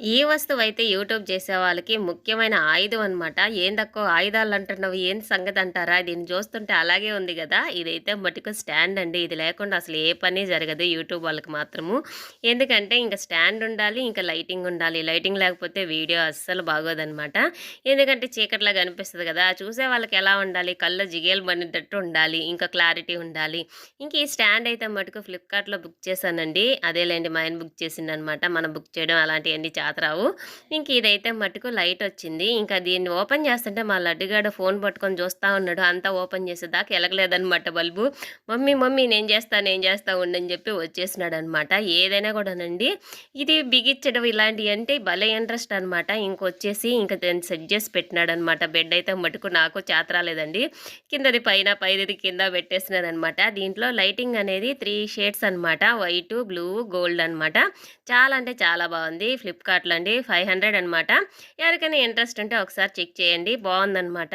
ఈ వస్తువు అయితే యూట్యూబ్ చేసే వాళ్ళకి ముఖ్యమైన ఆయుధం అనమాట ఏందక్కో ఆయుధాలు అంటున్నావు? ఏం సంగతి అంటారా దీన్ని చూస్తుంటే అలాగే ఉంది కదా. ఇదైతే మటుకు స్టాండ్ అండి. ఇది లేకుండా అసలు ఏ పని జరగదు యూట్యూబ్ వాళ్ళకి మాత్రము. ఎందుకంటే ఇంకా స్టాండ్ ఉండాలి ఇంకా లైటింగ్ ఉండాలి. లైటింగ్ లేకపోతే వీడియో అస్సలు బాగోదనమాట ఎందుకంటే చీకట్లా కనిపిస్తుంది కదా. చూసే వాళ్ళకి ఎలా ఉండాలి? కళ్ళు జిగేలు పడినట్టు ఉండాలి. ఇంకా క్లారిటీ ఉండాలి. ఇంక ఈ స్టాండ్ అయితే మటుకు ఫ్లిప్కార్ట్లో బుక్ చేశానండి. అదేలేండి మా ఆయన బుక్ చేసిందనమాట మనం బుక్ చేయడం అలాంటివన్నీ రావు. ఇంక ఇదైతే మటుకు లైట్ వచ్చింది. ఇంకా దీన్ని ఓపెన్ చేస్తుంటే మా లడ్డుగాడు ఫోన్ పట్టుకొని చూస్తూ ఉన్నాడు. అంతా ఓపెన్ చేసేదాకా ఎలగలేదనమాట బల్బు. మమ్మీ మమ్మీ నేను చేస్తా నేను చేస్తా ఉండని చెప్పి వచ్చేసినాడు అనమాట ఏదైనా కూడానండి. ఇది బిగించడం ఇలాంటివి అంటే భలే ఇంట్రెస్ట్ అనమాట ఇంకొచ్చేసి ఇంకా దాన్ని సెట్ చేసి పెట్టినాడు అనమాట బెడ్ అయితే మటుకు నాకు చేతరాలేదండి కిందది పైన పైది కింద పెట్టేసినాడు అనమాట దీంట్లో లైటింగ్ అనేది త్రీ షేడ్స్ అనమాట వైట్ బ్లూ గోల్డ్ అనమాట చాలా అంటే చాలా బాగుంది. ఫ్లిప్కార్ట్ ఫ్లిప్కార్ట్లో అండి. ఫైవ్ హండ్రెడ్ అనమాట ఎవరికైనా ఇంట్రెస్ట్ ఉంటే ఒకసారి చెక్ చేయండి. బాగుందనమాట